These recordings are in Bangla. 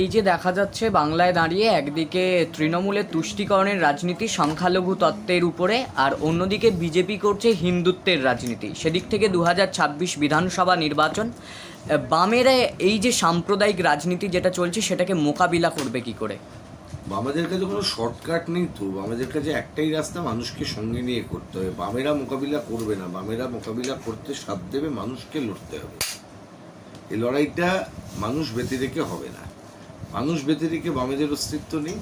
এই যে দেখা যাচ্ছে বাংলায় দাঁড়িয়ে একদিকে তৃণমূলের তুষ্টিকরণের রাজনীতি সংখ্যালঘু তত্ত্বের উপরে, আর অন্যদিকে বিজেপি করছে হিন্দুত্বের রাজনীতি। সেদিক থেকে দু হাজার ছাব্বিশ বিধানসভা নির্বাচন বামেরা এই যে সাম্প্রদায়িক রাজনীতি যেটা চলছে, সেটাকে মোকাবিলা করবে কি করে? বামেদের কাছে কোনো শর্টকাট নেই তো। বামেদের কাছে একটাই রাস্তা, মানুষকে সঙ্গে নিয়ে করতে হবে। বামেরা মোকাবিলা করবে না। বামেরা মোকাবিলা করতে সাথ দেবে, মানুষকে লড়তে হবে। এই লড়াইটা মানুষ রেখে হবে না। মানুষ রেখে বামেদের অস্তিত্ব নেই।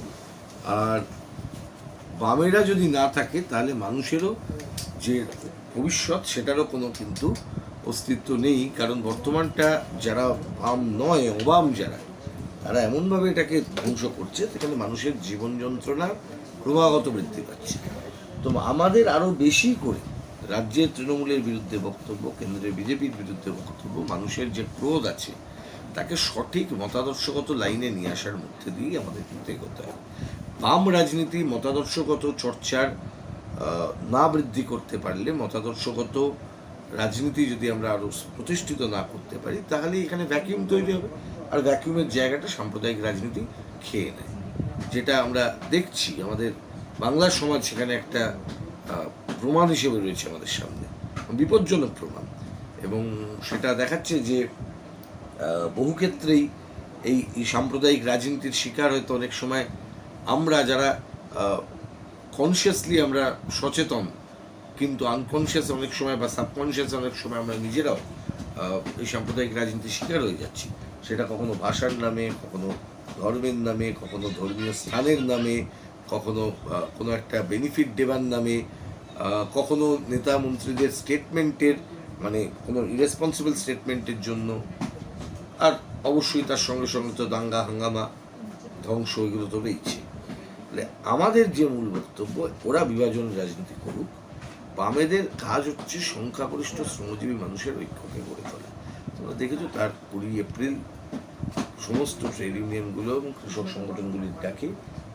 আর বামেরা যদি না থাকে, তাহলে মানুষেরও যে ভবিষ্যৎ, সেটারও কোনো কিন্তু অস্তিত্ব নেই। কারণ বর্তমানটা যারা বাম নয়, অবাম যারা, তারা এমনভাবে এটাকে ধ্বংস করছে সেখানে মানুষের জীবন যন্ত্রণা ক্রমাগত বৃদ্ধি পাচ্ছে। তো আমাদের আরও বেশি করে রাজ্যের তৃণমূলের বিরুদ্ধে বক্তব্য কেন্দ্রের বিজেপির বিরুদ্ধে বক্তব্য, মানুষের যে ক্রোধ আছে, তাকে সঠিক মতাদর্শগত লাইনে নিয়ে আসার মধ্যে দিয়েই আমাদের কিন্তু এগোতে হবে। বাম রাজনীতি মতাদর্শগত চর্চার না বৃদ্ধি করতে পারলে মতাদর্শগত রাজনীতি যদি আমরা আরও প্রতিষ্ঠিত না করতে পারি, তাহলে এখানে ভ্যাকিউম তৈরি হবে। আর ভ্যাকিউমের জায়গাটা সাম্প্রদায়িক রাজনীতি খেয়ে নেয়। যেটা আমরা দেখছি, আমাদের বাংলা সমাজ সেখানে একটা প্রমাণ হিসেবে রয়েছে আমাদের সামনে। বিপজ্জনক প্রমাণ। এবং সেটা দেখাচ্ছে যে বহু ক্ষেত্রেই এই সাম্প্রদায়িক রাজনীতির শিকার হয়তো অনেক সময় আমরা যারা কনসিয়াসলি আমরা সচেতন, কিন্তু আনকনসিয়াস অনেক সময় বা সাবকনসিয়াস অনেক সময় আমরা নিজেরাও এই সাম্প্রদায়িক রাজনীতির শিকার হয়ে যাচ্ছি। সেটা কখনো ভাষার নামে, কখনো ধর্মের নামে, কখনো ধর্মীয় স্থানের নামে, কখনো কোনো একটা বেনিফিট দেবার নামে কখনো নেতা মন্ত্রীদের স্টেটমেন্টের মানে কোনো ইরেসপন্সিবল স্টেটমেন্টের জন্য, আর অবশ্যই তার সঙ্গে সঙ্গে তো দাঙ্গা, হাঙ্গামা, ধ্বংস, এগুলো তো রয়েছে। আমাদের যে মূল বক্তব্য, ওরা বিভাজন রাজনীতি করুক, বামেদের কাজ হচ্ছে সংখ্যাগরিষ্ঠ, শ্রমজীবী মানুষের ঐক্যকে গড়ে তোলা। তোমরা দেখেছ তার কুড়ি এপ্রিল সমস্ত ট্রেড ইউনিয়নগুলো এবং কৃষক সংগঠনগুলির ডাকে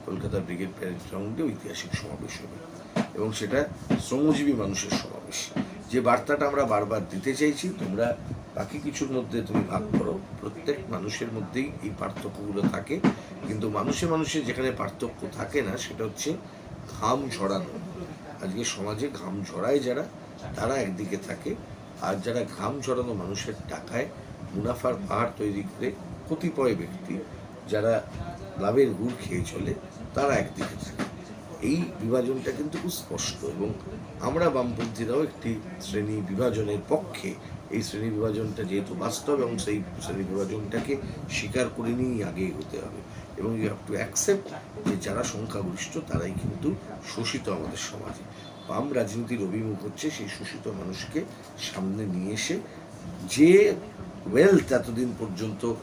কলকাতা ব্রিগেড প্যারেড গ্রাউন্ডে ঐতিহাসিক সমাবেশ হবে। এবং সেটা শ্রমজীবী মানুষের সমাবেশ। যে বার্তাটা আমরা বারবার দিতে চাইছি, তোমরা বাকি কিছুর মধ্যে তুমি ভাগ করো। প্রত্যেক মানুষের মধ্যেই এই পার্থক্যগুলো থাকে। কিন্তু মানুষে মানুষে যেখানে পার্থক্য থাকে না, সেটা হচ্ছে ঘাম ঝরানো। আজকে সমাজে ঘাম ঝরায় যারা, তারা একদিকে থাকে। আর যারা ঘাম ঝরানো মানুষের টাকায় মুনাফার পাহাড় তৈরি করে কতিপয় ব্যক্তি, যারা লাভের গুড় খেয়ে চলে, তারা একদিকে থাকে। এই বিভাজনটা কিন্তু খুব স্পষ্ট এবং আমরা বামপন্থীরাও একটি শ্রেণি বিভাজনের পক্ষে এই শ্রেণি বিভাজনটা যেহেতু বাস্তব এবং সেই শ্রেণি বিভাজনটাকে স্বীকার করে নিয়েই আগে এগোতে হবে এবং ইউ হ্যাভ টু অ্যাকসেপ্ট যে যারা সংখ্যাগরিষ্ঠ তারাই কিন্তু শোষিত আমাদের সমাজে। বাম রাজনীতির অভিমুখ হচ্ছে সেই শোষিত মানুষকে সামনে নিয়ে এসে যে ওয়েলথ এতদিন পর্যন্ত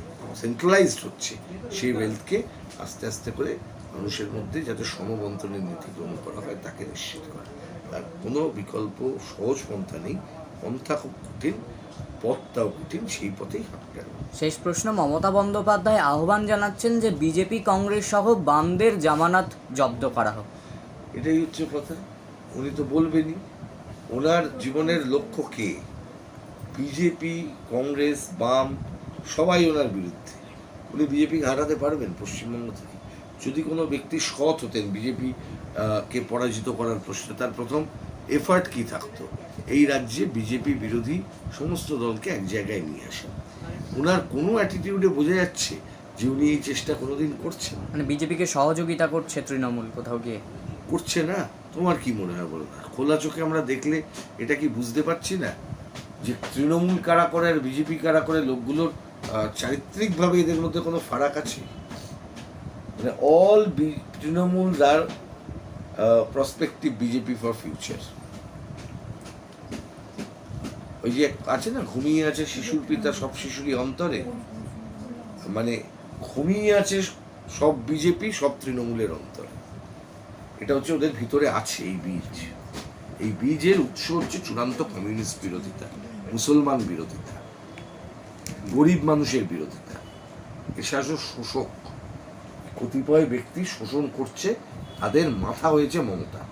সেন্ট্রালাইজড হচ্ছে, সেই ওয়েলথকে আস্তে আস্তে করে মানুষের মধ্যে যাতে সমবন্টনের নীতি গ্রহণ করা হয় তাকে নিশ্চিত করা। তার কোনো বিকল্প সহজ পন্থা নেই। পন্থা খুব কঠিন পথটাও কঠিন সেই পথেই হাঁটতে হবে। শেষ প্রশ্ন মমতা বন্দ্যোপাধ্যায় আহ্বান জানাচ্ছেন যে বিজেপি কংগ্রেস সহ বামদের জামানত জব্দ করা হোক। এটাই হচ্ছে কথা। উনি তো বলবেনই ওনার জীবনের লক্ষ্য কে? বিজেপি কংগ্রেস বাম সবাই ওনার বিরুদ্ধে। উনি বিজেপিকে হারাতে পারবেন পশ্চিমবঙ্গ থেকে। যদি কোনো ব্যক্তি সৎ হতেন বিজেপি কে পরাজিত করার প্রশ্নে তার প্রথম এফার্ট কি থাকতো? এই রাজ্যে বিজেপি বিরোধী সমস্ত দলকে এক জায়গায় নিয়ে আসেন। ওনার কোনো অ্যাটিটিউডে বোঝা যাচ্ছে যে উনি এই চেষ্টা কোনোদিন করছেন? মানে বিজেপিকে সহযোগিতা করছে তৃণমূল কোথাও গিয়ে? করছে না? তোমার কি মনে হয় বলো না? খোলা চোখে আমরা দেখলে এটা কি বুঝতে পারছি না? যে তৃণমূল কারা করে আর বিজেপি কারা করে লোকগুলোর চারিত্রিকভাবে এদের মধ্যে কোনো ফারাক আছে? অল তৃণমূল আর প্রসপেক্টিভ বিজেপি ফর ফিউচার ওই যে আছে না, ঘুমিয়ে আছে শিশুর পিতা, সব শিশুরই অন্তরে? মানে ঘুমিয়ে আছে সব বিজেপি সব তৃণমূলের অন্তরে। এটা হচ্ছে ওদের ভিতরে আছে এই বীজ। এই বীজের উৎস হচ্ছে চূড়ান্ত কমিউনিস্ট বিরোধিতা, মুসলমান বিরোধিতা, গরিব মানুষের বিরোধিতা। এসে আসো শোষক। কতিপয় ব্যক্তি শোষণ করছে তাদের মাথা হয়েছে মমতা।